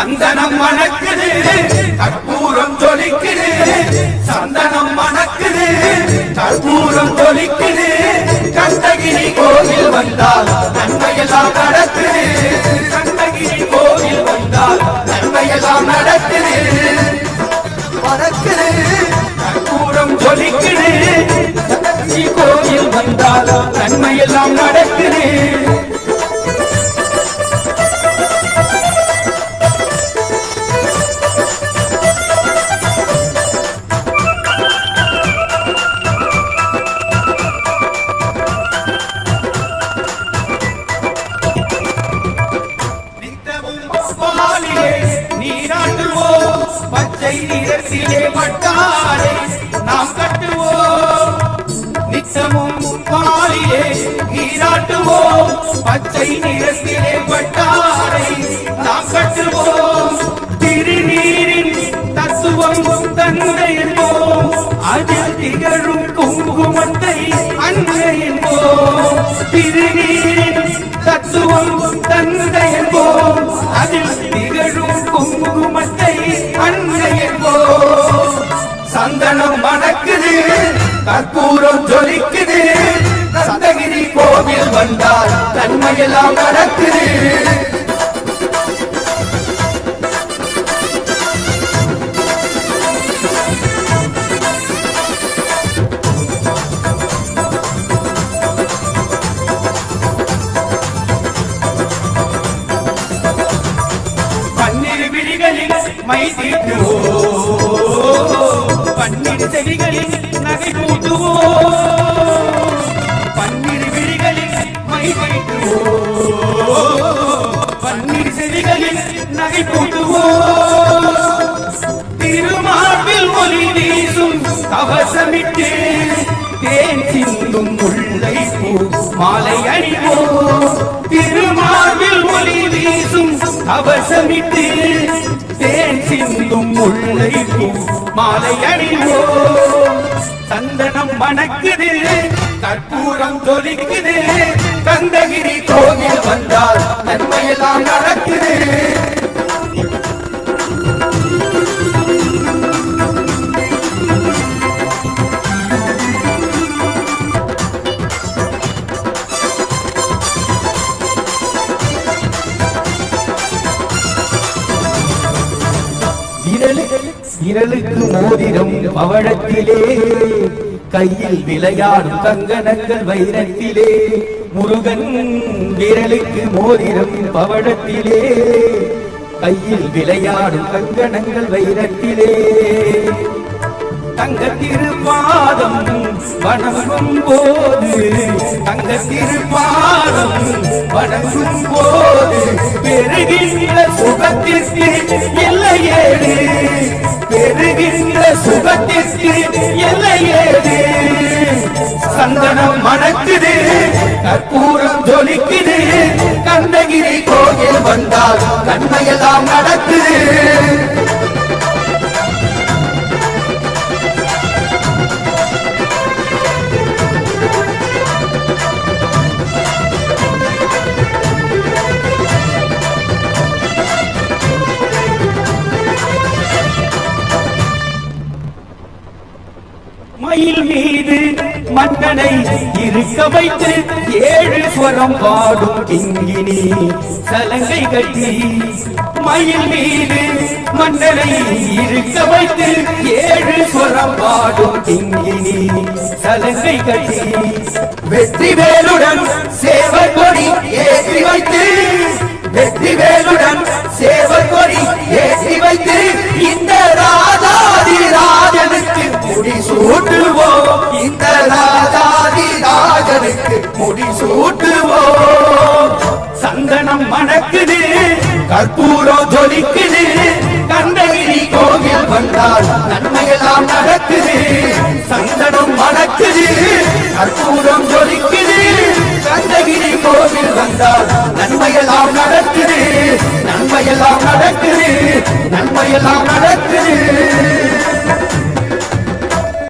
சந்தனம் மணக்குது. கற்பூரம் தொலிக்குது சந்தனம் மணக்குது. கற்பூரம் தொலிக்குது கந்தகிரி கோவில் வந்தால் நிறத்திலே பட்டாரை நாம் கட்டுவோம். நித்தமும் பாலிலே நீராட்டுவோம். பச்சை நிறத்திலே பட்டாரை நாம் கட்டுவோம். திருநீரின் தத்துவம் தந்தை அதில் திகழும் குங்குமத்தை வந்தால் நன்மையெல்லாம் நடக்குது. பன்னிரு விழிகளில் மை தீட்டுவோ பன்னிரு செடிகளில் நகை கூட்டுவோ பன்னிரு செடிகளில் நகை பூட்டுவோம் திருமார்பில் ஒளி வீசும் கவசமிட்டு தேன் சிந்தும் முல்லை பூ மாலை அணிவோம். திருமார்பில் ஒளி வீசும் கவசமிட்டு தேன் சிந்தும் முல்லை பூ மாலை அணிவோம் சந்தனம் மணக்குது கற்பூரம் தொலிக்குது விரலுக்கு விரலுக்கு மோதிரம் பவழத்திலே. கையில் விளையாடும் கங்கணங்கள் வைரத்திலே. முருகன் விரலுக்கு மோதிரம் பவழத்திலே. கையில் விளையாடும் கங்கணங்கள் வைரத்திலே. தங்க திருப்பாதம் வணங்கும் போது தங்க திருப்பாதம் வணங்கும் போது பெருகின்ற சுகத்திற்கு எல்லையேடு பெருகின்ற சுகத்திற்கு எல்லை எல்லையேடு சந்தனம் மணக்குது கற்பூரம் ஜொலிக்குது கந்தகிரி கோயில் வந்தால் கண்மையெல்லாம் நடக்குது மீது மன்னனை இருக்க வைத்து ஏழு ஸ்வரம் பாடும் கிங்கினி சலங்கை கட்டி மயில் மீது மன்னனை இருக்க வைத்து ஏழு ஸ்வரம் பாடும் கிங்கினி சலங்கை கட்டி வெற்றி வேலுடன் சேவர் கொடி ஏற்றி வைத்து முடி சூட்டுவோம். சந்தனம் மணக்குது கற்பூரம் ஜொலிக்குது. கந்தகிரி கோவில் வந்தால் நன்மையெல்லாம் நடக்குது. சந்தனம் மணக்குது கற்பூரம் ஜொலிக்குது. கந்தகிரி கோவில் வந்தால் நன்மையெல்லாம் நடக்குது. நன்மையெல்லாம் நடக்குது. நன்மையெல்லாம் நடக்குது.